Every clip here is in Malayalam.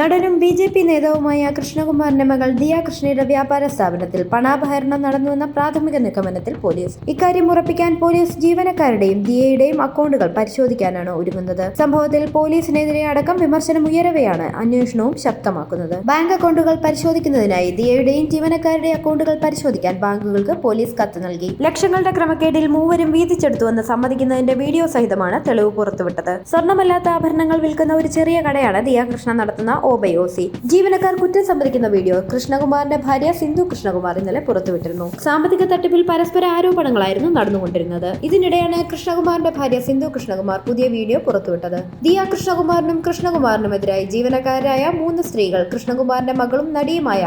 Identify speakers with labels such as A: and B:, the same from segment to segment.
A: നടനും ബി ജെ പി നേതാവുമായ കൃഷ്ണകുമാറിന്റെ മകൾ ദിയ കൃഷ്ണയുടെ വ്യാപാര സ്ഥാപനത്തിൽ പണാപഹരണം നടന്നുവെന്ന പ്രാഥമിക നിഗമനത്തിൽ പോലീസ്. ഇക്കാര്യം ഉറപ്പിക്കാൻ പോലീസ് ജീവനക്കാരുടെയും ദിയയുടെയും അക്കൗണ്ടുകൾ പരിശോധിക്കാനാണ് ഒരുങ്ങുന്നത്. സംഭവത്തിൽ പോലീസിനെതിരെ അടക്കം വിമർശനം ഉയരവെയാണ് അന്വേഷണവും ശക്തമാക്കുന്നത്. ബാങ്ക് അക്കൗണ്ടുകൾ പരിശോധിക്കുന്നതിനായി ദിയയുടെയും ജീവനക്കാരുടെ അക്കൗണ്ടുകൾ പരിശോധിക്കാൻ ബാങ്കുകൾക്ക് പോലീസ് കത്ത് നൽകി. ലക്ഷങ്ങളുടെ ക്രമക്കേടിൽ മൂവരും വീതിച്ചെടുത്തുവെന്ന് സമ്മതിക്കുന്നതിന്റെ വീഡിയോ സഹിതമാണ് തെളിവ് പുറത്തുവിട്ടത്. സ്വർണമല്ലാത്ത ആഭരണങ്ങൾ വിൽക്കുന്ന ഒരു ചെറിയ കടയാണ് ദിയ കൃഷ്ണ നടത്തുന്ന ഓബൈ ഓസി ജീവനക്കാർ കുറ്റം സമ്മതിക്കുന്ന വീഡിയോ കൃഷ്ണകുമാറിന്റെ ഭാര്യ സിന്ധു കൃഷ്ണകുമാർ ഇന്നലെ പുറത്തുവിട്ടിരുന്നു. സാമ്പത്തിക തട്ടിപ്പിൽ പരസ്പര ആരോപണങ്ങളായിരുന്നു നടന്നുകൊണ്ടിരുന്നത്. ഇതിനിടെയാണ് കൃഷ്ണകുമാറിന്റെ ഭാര്യ സിന്ധു കൃഷ്ണകുമാർ പുതിയ വീഡിയോ പുറത്തുവിട്ടത്. ദിയ കൃഷ്ണകുമാറിനും കൃഷ്ണകുമാറിനുമെതിരായി ജീവനക്കാരായ മൂന്ന് സ്ത്രീകൾ കൃഷ്ണകുമാറിന്റെ മകളും നടിയുമായ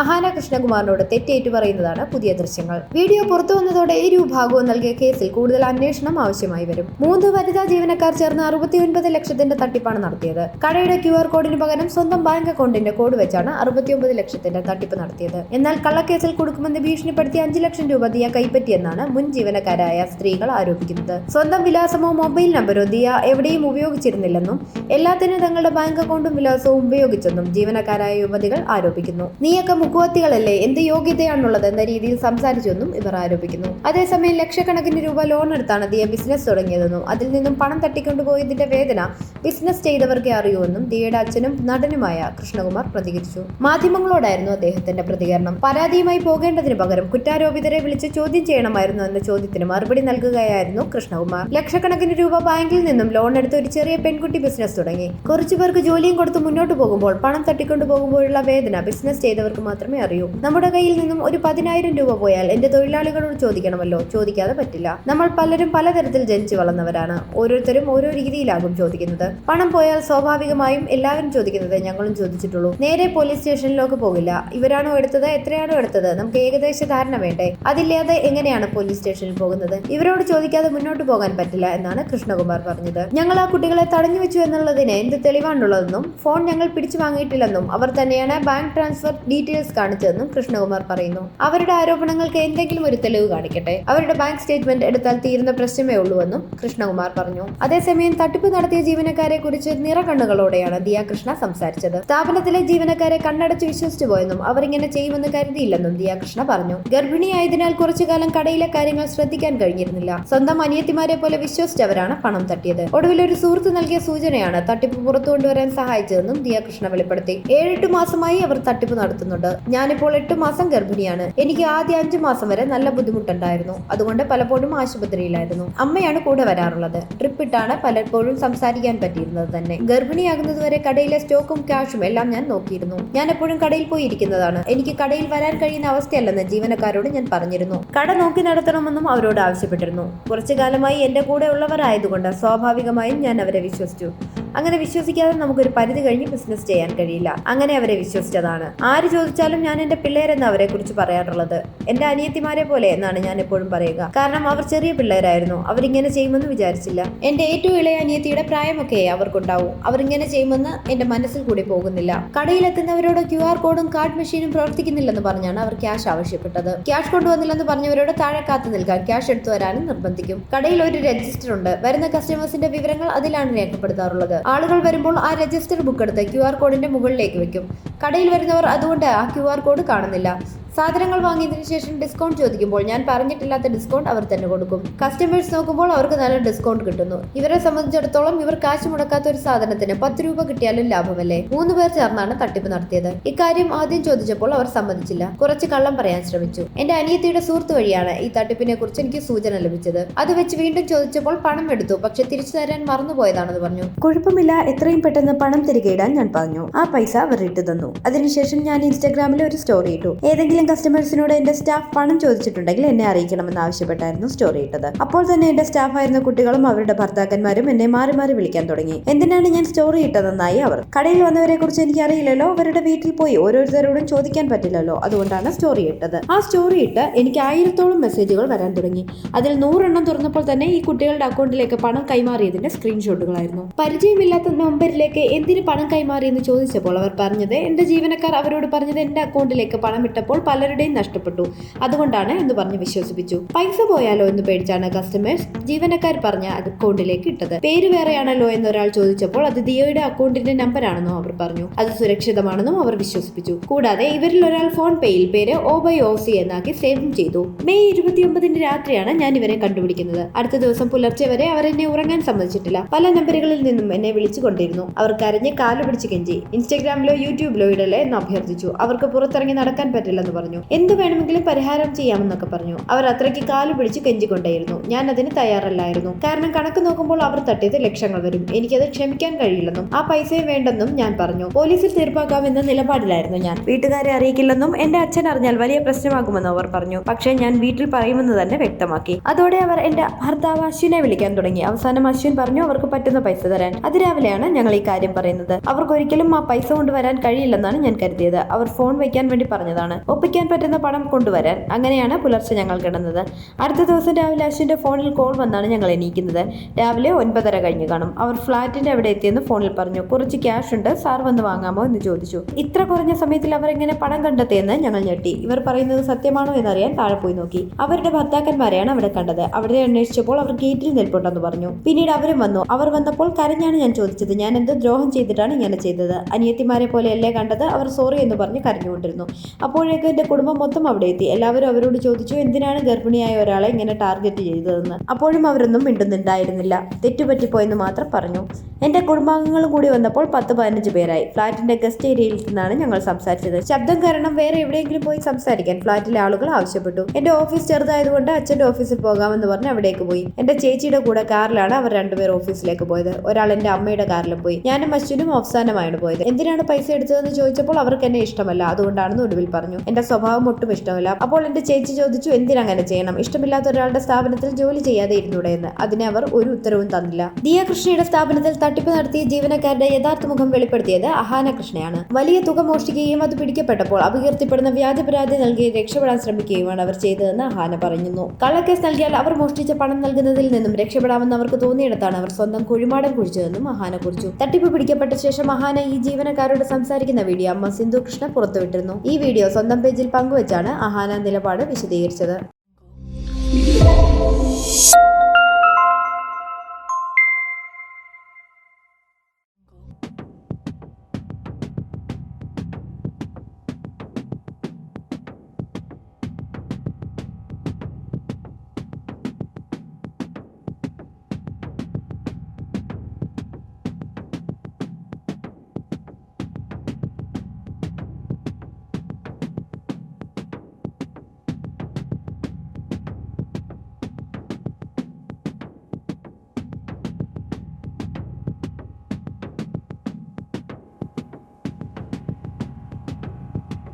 A: അഹാന കൃഷ്ണകുമാറിനോട് തെറ്റേറ്റു പറയുന്നതാണ് പുതിയ ദൃശ്യങ്ങൾ. വീഡിയോ പുറത്തു വന്നതോടെ ഇരു വിഭാഗവും നൽകിയ കേസിൽ കൂടുതൽ അന്വേഷണം ആവശ്യമായി വരും. മൂന്ന് വനിതാ ജീവനക്കാർ ചേർന്ന് അറുപത്തിയൊൻപത് ലക്ഷത്തിന്റെ തട്ടിപ്പാണ് നടത്തിയത്. കടയുടെ ക്യു ആർ കോഡിന് പകരം സ്വന്തം ബാങ്ക് അക്കൗണ്ടിന്റെ കോഡ് വെച്ചാണ് അറുപത്തിയൊമ്പത് ലക്ഷത്തിന്റെ തട്ടിപ്പ് നടത്തിയത്. എന്നാൽ കള്ളക്കേസിൽ കൊടുക്കുമെന്ന് ഭീഷണിപ്പെടുത്തി അഞ്ചു ലക്ഷം രൂപ ദിയ കൈപ്പറ്റിയെന്നാണ് മുൻ ജീവനക്കാരായ സ്ത്രീകൾ ആരോപിക്കുന്നത്. സ്വന്തം വിലാസമോ മൊബൈൽ നമ്പറോ ദിയ എവിടെയും ഉപയോഗിച്ചിരുന്നില്ലെന്നും എല്ലാത്തിനും തങ്ങളുടെ ബാങ്ക് അക്കൗണ്ടും വിലാസവും ഉപയോഗിച്ചെന്നും ജീവനക്കാരായ യുവതികൾ ആരോപിക്കുന്നു. നീയൊക്കെ മുക്കുവത്തികളല്ലേ എന്ത് യോഗ്യതയാണുള്ളത്? എന്ന രീതിയിൽ സംസാരിച്ചെന്നും ഇവർ ആരോപിക്കുന്നു. അതേസമയം ലക്ഷക്കണക്കിന് രൂപ ലോൺ എടുത്താണ് ദിയ ബിസിനസ് തുടങ്ങിയതെന്നും അതിൽ നിന്നും പണം തട്ടിക്കൊണ്ടുപോയതിന്റെ വേദന ബിസിനസ് ചെയ്തവർക്കേ അറിയൂവെന്നും ദിയയുടെ അച്ഛനും നടനുമായ കൃഷ്ണകുമാർ പ്രതികരിച്ചു. മാധ്യമങ്ങളോടായിരുന്നു അദ്ദേഹത്തിന്റെ പ്രതികരണം. പരാതിയുമായി പോകേണ്ടതിന് പകരം കുറ്റാരോപിതരെ വിളിച്ച് ചോദ്യം ചെയ്യണമായിരുന്നു എന്ന ചോദ്യത്തിന് മറുപടി നൽകുകയായിരുന്നു കൃഷ്ണകുമാർ. ലക്ഷക്കണക്കിന് രൂപ ബാങ്കിൽ നിന്നും ലോൺ എടുത്ത് ഒരു ചെറിയ പെൺകുട്ടി ബിസിനസ് തുടങ്ങി. കുറച്ചു പേർക്ക് ജോലിയും കൊടുത്ത് മുന്നോട്ട് പോകുമ്പോൾ പണം തട്ടിക്കൊണ്ടു പോകുമ്പോഴുള്ള വേദന ബിസിനസ് ചെയ്തവർക്ക് മാത്രമേ അറിയൂ. നമ്മുടെ കയ്യിൽ നിന്നും ഒരു പതിനായിരം രൂപ പോയാൽ എന്റെ തൊഴിലാളികളോട് ചോദിക്കണമല്ലോ? ചോദിക്കാതെ പറ്റില്ല. നമ്മൾ പലരും പലതരത്തിൽ ജനിച്ചു വളർന്നവരാണ്. ഓരോരുത്തരും ഓരോ രീതിയിലാകും ചോദിക്കുന്നത്. പണം പോയാൽ സ്വാഭാവികമായും എല്ലാവരും ചോദിക്കുന്നത് ഞങ്ങളും ചോദിച്ചിട്ടുള്ളൂ. നേരെ പോലീസ് സ്റ്റേഷനിലേക്ക് പോകില്ല. ഇവരാണോ എടുത്തത്? എത്രയാണോ എടുത്തത്? നമുക്ക് ഏകദേശ ധാരണ വേണ്ടേ? അതില്ലാതെ എങ്ങനെയാണ് പോലീസ് സ്റ്റേഷനിൽ പോകുന്നത്? ഇവരോട് ചോദിക്കാതെ മുന്നോട്ട് പോകാൻ പറ്റില്ല എന്നാണ് കൃഷ്ണകുമാർ പറഞ്ഞത്. ഞങ്ങൾ ആ കുട്ടികളെ തടഞ്ഞു വെച്ചു എന്നുള്ളതിന് എന്ത് തെളിവാണുള്ളതെന്നും ഫോൺ ഞങ്ങൾ പിടിച്ചു വാങ്ങിയിട്ടില്ലെന്നും അവർ തന്നെയാണ് ബാങ്ക് ട്രാൻസ്ഫർ ഡീറ്റെയിൽസ് കാണിച്ചതെന്നും കൃഷ്ണകുമാർ പറയുന്നു. അവരുടെ ആരോപണങ്ങൾക്ക് എന്തെങ്കിലും ഒരു തെളിവ് കാണിക്കട്ടെ? അവരുടെ ബാങ്ക് സ്റ്റേറ്റ്മെന്റ് എടുത്താൽ തീരുന്ന പ്രശ്നമേ ഉള്ളൂവെന്നും കൃഷ്ണകുമാർ പറഞ്ഞു. അതേസമയം തട്ടിപ്പ് നടത്തിയ ജീവനക്കാരെ കുറിച്ച് നിറകണ്ണുകളോടെയാണ് ദിയ കൃഷ്ണ സംസാരിച്ചത്. സ്ഥാപനത്തിലെ ജീവനക്കാരെ കണ്ണടച്ച് വിശ്വസിച്ചു പോയെന്നും അവർ ഇങ്ങനെ ചെയ്യുമെന്ന് കരുതിയില്ലെന്നും ദിയ കൃഷ്ണ പറഞ്ഞു. ഗർഭിണിയായതിനാൽ കുറച്ചു കാലം കടയിലെ കാര്യങ്ങൾ ശ്രദ്ധിക്കാൻ കഴിഞ്ഞിരുന്നില്ല. സ്വന്തം അനിയത്തിമാരെ പോലെ വിശ്വസിച്ചവരാണ് പണം തട്ടിയത്. ഒടുവിൽ ഒരു സുഹൃത്ത് നൽകിയ സൂചനയാണ് തട്ടിപ്പ് പുറത്തു കൊണ്ടുവരാൻ സഹായിച്ചതെന്നും ദിയ കൃഷ്ണ വെളിപ്പെടുത്തി. ഏഴെട്ട് മാസമായി അവർ തട്ടിപ്പ് നടത്തുന്നുണ്ട്. ഞാനിപ്പോൾ എട്ട് മാസം ഗർഭിണിയാണ്. എനിക്ക് ആദ്യ അഞ്ചു മാസം വരെ നല്ല ബുദ്ധിമുട്ടുണ്ടായിരുന്നു. അതുകൊണ്ട് പലപ്പോഴും ആശുപത്രിയിലായിരുന്നു. അമ്മയാണ് കൂടെ വരാറുള്ളത്. ട്രിപ്പ് ഇട്ടാണ് പലപ്പോഴും സംസാരിക്കാൻ പറ്റിയിരുന്നത് തന്നെ. ഗർഭിണിയാകുന്നതുവരെ കടയിലെ സ്റ്റോക്കും ക്യാഷും എല്ലാം ഞാൻ നോക്കിയിരുന്നു. ഞാൻ എപ്പോഴും കടയിൽ പോയി ഇരിക്കുന്നതാണ്. എനിക്ക് കടയിൽ വരാൻ കഴിയുന്ന അവസ്ഥയല്ലെന്ന് ജീവനക്കാരോട് ഞാൻ പറഞ്ഞിരുന്നു. കട നോക്കി നടത്തണമെന്നും അവരോട് ആവശ്യപ്പെട്ടിരുന്നു. കുറച്ചു കാലമായി എന്റെ കൂടെ ഉള്ളവരായതുകൊണ്ട് സ്വാഭാവികമായും ഞാൻ അവരെ വിശ്വസിച്ചു. അങ്ങനെ വിശ്വസിക്കാതെ നമുക്കൊരു പരിധി കഴിഞ്ഞ് ബിസിനസ് ചെയ്യാൻ കഴിയില്ല. അങ്ങനെ അവരെ വിശ്വസിച്ചതാണ്. ആര് ചോദിച്ചാലും ഞാൻ എന്റെ പിള്ളേരെന്ന് അവരെ കുറിച്ച് പറയാറുള്ളത്. എന്റെ അനിയത്തിമാരെ പോലെ എന്നാണ് ഞാൻ എപ്പോഴും പറയുക. കാരണം അവർ ചെറിയ പിള്ളേരായിരുന്നു. അവരിങ്ങനെ ചെയ്യുമെന്ന് വിചാരിച്ചില്ല. എന്റെ ഏറ്റവും ഇളയ അനിയത്തിയുടെ പ്രായമൊക്കെ അവർക്കുണ്ടാവും. അവരിങ്ങനെ ചെയ്യുമെന്ന് എന്റെ മനസ്സിൽ കൂടി പോകുന്നില്ല. കടയിലെത്തുന്നവരോട് ക്യു ആർ കോഡും കാർഡ് മെഷീനും പ്രവർത്തിക്കുന്നില്ലെന്ന് പറഞ്ഞാണ് അവർ ക്യാഷ് ആവശ്യപ്പെട്ടത്. ക്യാഷ് കൊണ്ടുവന്നില്ലെന്ന് പറഞ്ഞവരോട് താഴെ കാത്തു നിൽക്കാൻ ക്യാഷ് എടുത്തു വരാനും നിർബന്ധിക്കും. കടയിൽ ഒരു രജിസ്റ്റർ ഉണ്ട്. വരുന്ന കസ്റ്റമേഴ്സിന്റെ വിവരങ്ങൾ അതിലാണ് രേഖപ്പെടുത്താറുള്ളത്. ആളുകൾ വരുമ്പോൾ ആ രജിസ്റ്റർ ബുക്ക് എടുത്ത് ക്യു ആർ കോഡിന്റെ മുകളിലേക്ക് വെക്കും. കടയിൽ വരുന്നവർ അതുകൊണ്ട് ആ ക്യു ആർ കോഡ് കാണുന്നില്ല. സാധനങ്ങൾ വാങ്ങിയതിനു ശേഷം ഡിസ്കൗണ്ട് ചോദിക്കുമ്പോൾ ഞാൻ പറഞ്ഞിട്ടില്ലാത്ത ഡിസ്കൗണ്ട് അവർ തന്നെ കൊടുക്കും. കസ്റ്റമേഴ്സ് നോക്കുമ്പോൾ അവർക്ക് നല്ല ഡിസ്കൗണ്ട് കിട്ടുന്നു. ഇവരെ സംബന്ധിച്ചിടത്തോളം ഇവർ കാശ് മുടക്കാത്ത ഒരു സാധനത്തിന് പത്ത് രൂപ കിട്ടിയാലും ലാഭമല്ലേ? മൂന്ന് പേർ ചേർന്നാണ് തട്ടിപ്പ് നടത്തിയത്. ഇക്കാര്യം ആദ്യം ചോദിച്ചപ്പോൾ അവർ സമ്മതിച്ചില്ല. കുറച്ച് കള്ളം പറയാൻ ശ്രമിച്ചു. എന്റെ അനിയത്തിയുടെ സുഹൃത്ത് വഴിയാണ് ഈ തട്ടിപ്പിനെ കുറിച്ച് എനിക്ക് സൂചന ലഭിച്ചത്. അത് വെച്ച് വീണ്ടും ചോദിച്ചപ്പോൾ പണം എടുത്തു. പക്ഷെ തിരിച്ചു തരാൻ മറന്നുപോയതാണെന്ന് പറഞ്ഞു. കുഴപ്പമില്ല. എത്രയും പെട്ടെന്ന് പണം തിരികെ ഇടാൻ ഞാൻ പറഞ്ഞു. ആ പൈസ അവർ ഇട്ടു തന്നു അതിനുശേഷം ഞാൻ ഇൻസ്റ്റാഗ്രാമിൽ ഒരു സ്റ്റോറി ഇട്ടു. ഏതെങ്കിലും കസ്റ്റമേഴ്സിനോട് എന്റെ സ്റ്റാഫ് പണം ചോദിച്ചിട്ടുണ്ടെങ്കിൽ എന്നെ അറിയിക്കണമെന്ന് ആവശ്യപ്പെട്ടായിരുന്നു സ്റ്റോറി ഇട്ടത്. അപ്പോൾ തന്നെ എന്റെ സ്റ്റാഫായിരുന്ന കുട്ടികളും അവരുടെ ഭർത്താക്കന്മാരും എന്നെ മാറി മാറി വിളിക്കാൻ തുടങ്ങി. എന്തിനാണ് ഞാൻ സ്റ്റോറി ഇട്ടതെന്നായി അവർ. കടയിൽ വന്നവരെ കുറിച്ച് എനിക്ക് അറിയില്ലല്ലോ അവരുടെ വീട്ടിൽ പോയി ഓരോരുത്തരോടും ചോദിക്കാൻ പറ്റില്ലല്ലോ. അതുകൊണ്ടാണ് സ്റ്റോറി ഇട്ടത്. ആ സ്റ്റോറി ഇട്ട് എനിക്ക് ആയിരത്തോളം മെസ്സേജുകൾ വരാൻ തുടങ്ങി. അതിൽ നൂറെണ്ണം തുറന്നപ്പോൾ തന്നെ ഈ കുട്ടികളുടെ അക്കൗണ്ടിലേക്ക് പണം കൈമാറിയതിന്റെ സ്ക്രീൻഷോട്ടുകളായിരുന്നു പരിചയമില്ലാത്ത നമ്പറിലേക്ക് എന്തിന് പണം കൈമാറിയെന്ന് ചോദിച്ചപ്പോൾ അവർ പറഞ്ഞത് എന്റെ ജീവനക്കാർ അവരോട് പറഞ്ഞത് എന്റെ അക്കൗണ്ടിലേക്ക് പണം ഇട്ടപ്പോൾ പല പലരുടെയും നഷ്ടപ്പെട്ടു. അതുകൊണ്ടാണ് എന്ന് പറഞ്ഞ് വിശ്വസിപ്പിച്ചു. പൈസ പോയാലോ എന്ന് പേടിച്ചാണ് കസ്റ്റമേഴ്സ് ജീവനക്കാർ പറഞ്ഞ അക്കൗണ്ടിലേക്ക് ഇട്ടത്. പേര് വേറെയാണല്ലോ എന്നൊരാൾ ചോദിച്ചപ്പോൾ അത് ദിയോയുടെ അക്കൗണ്ടിന്റെ നമ്പറാണെന്നും അവർ പറഞ്ഞു. അത് സുരക്ഷിതമാണെന്നും അവർ വിശ്വസിപ്പിച്ചു. കൂടാതെ ഇവരിൽ ഒരാൾ ഫോൺ പേയിൽ പേര് ഓ ബൈ ഓ സി എന്നാക്കി സേവും ചെയ്തു. മെയ് ഇരുപത്തിയൊമ്പതിന് രാത്രിയാണ് ഞാൻ ഇവരെ കണ്ടുപിടിക്കുന്നത്. അടുത്ത ദിവസം പുലർച്ചെ വരെ അവർ എന്നെ ഉറങ്ങാൻ സമ്മതിച്ചിട്ടില്ല. പല നമ്പറുകളിൽ നിന്നും എന്നെ വിളിച്ചു കൊണ്ടിരുന്നു. അവർ കരഞ്ഞ് കാലു പിടിച്ച് കെഞ്ചി. ഇൻസ്റ്റഗ്രാമിലോ യൂട്യൂബിലോ ഇടലേ എന്ന് അഭ്യർത്ഥിച്ചു. അവർക്ക് പുറത്തിറങ്ങി നടക്കാൻ പറ്റില്ലെന്ന് പറഞ്ഞു. എന്ത് വേണമെങ്കിലും പരിഹാരം ചെയ്യാമെന്നൊക്കെ പറഞ്ഞു. അവർ അത്രയ്ക്ക് കാലു പിടിച്ച് കെഞ്ചിക്കൊണ്ടേയിരുന്നു ഞാൻ അതിന് തയ്യാറല്ലായിരുന്നു. കാരണം കണക്ക് നോക്കുമ്പോൾ അവർ തട്ടിയത് ലക്ഷങ്ങൾ വരും. എനിക്കത് ക്ഷമിക്കാൻ കഴിയില്ലെന്നും ആ പൈസയും വേണ്ടെന്നും ഞാൻ പറഞ്ഞു. പോലീസിൽ തീർപ്പാക്കാമെന്ന നിലപാടിലായിരുന്നു ഞാൻ. വീട്ടുകാരെ അറിയിക്കില്ലെന്നും എന്റെ അച്ഛൻ അറിഞ്ഞാൽ വലിയ പ്രശ്നമാകുമെന്നും അവർ പറഞ്ഞു. പക്ഷേ ഞാൻ വീട്ടിൽ പറയുമെന്ന് തന്നെ വ്യക്തമാക്കി. അതോടെ അവർ എന്റെ ഭർത്താവ് അശ്വിനെ വിളിക്കാൻ തുടങ്ങി. അവസാനം അശ്വിൻ പറഞ്ഞു അവർക്ക് പറ്റുന്ന പൈസ തരാൻ. അതിരാവിലെയാണ് ഞങ്ങൾ ഈ കാര്യം പറയുന്നത്. അവർക്ക് ഒരിക്കലും ആ പൈസ കൊണ്ടുവരാൻ കഴിയില്ലെന്നാണ് ഞാൻ കരുതിയത്. അവർ ഫോൺ വയ്ക്കാൻ വേണ്ടി പറഞ്ഞതാണ്. ഒപ്പിക്കാൻ പറ്റുന്ന പണം കൊണ്ടുവരാൻ അങ്ങനെയാണ് പുലർച്ചെ ഞങ്ങൾ കിടന്നത്. അടുത്ത ദിവസം രാവിലെ അശ്വിന്റെ ഫോണിൽ കോൾ വന്നാണ് ഞങ്ങൾ എണീക്കുന്നത്. രാവിലെ ഒൻപതര കഴിഞ്ഞു കാണും. അവർ ഫ്ലാറ്റിന്റെ അവിടെ എത്തിയെന്ന് ഫോണിൽ പറഞ്ഞു. കുറച്ച് ക്യാഷ് ഉണ്ട് സാർ വന്ന് വാങ്ങാമോ എന്ന് ചോദിച്ചു. ഇത്ര കുറഞ്ഞ സമയത്തിൽ അവർ എങ്ങനെ പണം കണ്ടെത്തിയെന്ന് ഞങ്ങൾ ഞെട്ടി. ഇവർ പറയുന്നത് സത്യമാണോ എന്നറിയാൻ താഴെ പോയി നോക്കി. അവരുടെ ഭർത്താക്കന്മാരെയാണ് അവിടെ കണ്ടത്. അവിടെ അന്വേഷിച്ചപ്പോൾ അവർ ഗേറ്റിൽ നിൽപ്പുണ്ടെന്ന് പറഞ്ഞു. പിന്നീട് അവരും വന്നു. അവർ വന്നപ്പോൾ കരഞ്ഞാണ് ഞാൻ ചോദിച്ചത്. ഞാൻ എന്ത് ദ്രോഹം ചെയ്തിട്ടാണ് ഇങ്ങനെ ചെയ്തത്? അനിയത്തിമാരെ പോലെയല്ലേ കണ്ടത്? അവർ സോറി എന്ന് പറഞ്ഞ് കരഞ്ഞുകൊണ്ടിരുന്നു. അപ്പോഴേക്കും എന്റെ കുടുംബം മൊത്തം അവിടെ എത്തി. എല്ലാവരും അവരോട് ചോദിച്ചു എന്തിനാണ് ഗർഭിണിയായ ഒരാളെ ഇങ്ങനെ ടാർഗറ്റ് ചെയ്തതെന്ന്? അപ്പോഴും അവരൊന്നും മിണ്ടുന്നുണ്ടായിരുന്നില്ല. തെറ്റുപറ്റിപ്പോയെന്ന് മാത്രം പറഞ്ഞു. എന്റെ കുടുംബാംഗങ്ങളും കൂടി വന്നപ്പോൾ പത്ത് പതിനഞ്ച് പേരായി. ഫ്ലാറ്റിന്റെ ഗസ്റ്റ് ഏരിയയിൽ നിന്നാണ് ഞങ്ങൾ സംസാരിച്ചത്. ശബ്ദം കാരണം വേറെ എവിടെയെങ്കിലും പോയി സംസാരിക്കാൻ ഫ്ലാറ്റിലെ ആളുകൾ ആവശ്യപ്പെട്ടു. എന്റെ ഓഫീസ് ചെറുതായതുകൊണ്ട് അച്ഛന്റെ ഓഫീസിൽ പോകാമെന്ന് പറഞ്ഞ് അവിടേക്ക് പോയി. എന്റെ ചേച്ചിയുടെ കൂടെ കാറിലാണ് അവർ രണ്ടുപേർ ഓഫീസിലേക്ക് പോയത്. ഒരാൾ എന്റെ അമ്മയുടെ കാറിലും പോയി. ഞാനും അശ്വിനും അവസാനമായാണ് പോയത്. എന്തിനാണ് പൈസ എടുത്തതെന്ന് ചോദിച്ചപ്പോൾ അവർക്ക് എന്നെ ഇഷ്ടമല്ല. അതുകൊണ്ടാണെന്ന് ഒടുവിൽ പറഞ്ഞു. എന്റെ സ്വഭാവം ഒട്ടും ഇഷ്ടമല്ല. അപ്പോൾ എന്റെ ചേച്ചി ചോദിച്ചു എന്തിനങ്ങനെ ചെയ്യണം? ഇഷ്ടമില്ലാത്ത ഒരാളുടെ സ്ഥാപനത്തിൽ ജോലി ചെയ്യാതെ ഇരുന്നൂടെ എന്ന്. അതിന് അവർ ഒരു ഉത്തരവും തന്നില്ല. ദിയ കൃഷ്ണയുടെ സ്ഥാപനത്തിൽ തട്ടിപ്പ് നടത്തിയ ജീവനക്കാരുടെ യഥാർത്ഥ മുഖം വെളിപ്പെടുത്തിയത് അഹാന കൃഷ്ണയാണ് വലിയ തുക മോഷ്ടിക്കുകയും അത് പിടിക്കപ്പെട്ടപ്പോൾ അപകീർത്തിപ്പെടുന്ന വ്യാജ പരാതി നൽകി രക്ഷപ്പെടാൻ ശ്രമിക്കുകയുമാണ് അവർ ചെയ്തതെന്ന് അഹാന പറയുന്നു. കള്ളക്കേസ് നൽകിയാൽ അവർ മോഷ്ടിച്ച പണം നൽകുന്നതിൽ നിന്നും രക്ഷപ്പെടാമെന്ന് അവർക്ക് തോന്നിയിടത്താണ് അവർ സ്വന്തം കുഴിമാടം കുഴിച്ചതെന്നും അഹാന കുറിച്ചു. തട്ടിപ്പ് പിടിക്കപ്പെട്ട ശേഷം മഹാന ഈ ജീവനക്കാരോട് സംസാരിക്കുന്ന വീഡിയോ അമ്മ സിന്ധു കൃഷ്ണ പുറത്തുവിട്ടിരുന്നു. ഈ വീഡിയോ സ്വന്തം പേജിൽ പങ്കുവച്ചാണ് അഹാന നിലപാട് വിശദീകരിച്ചത്.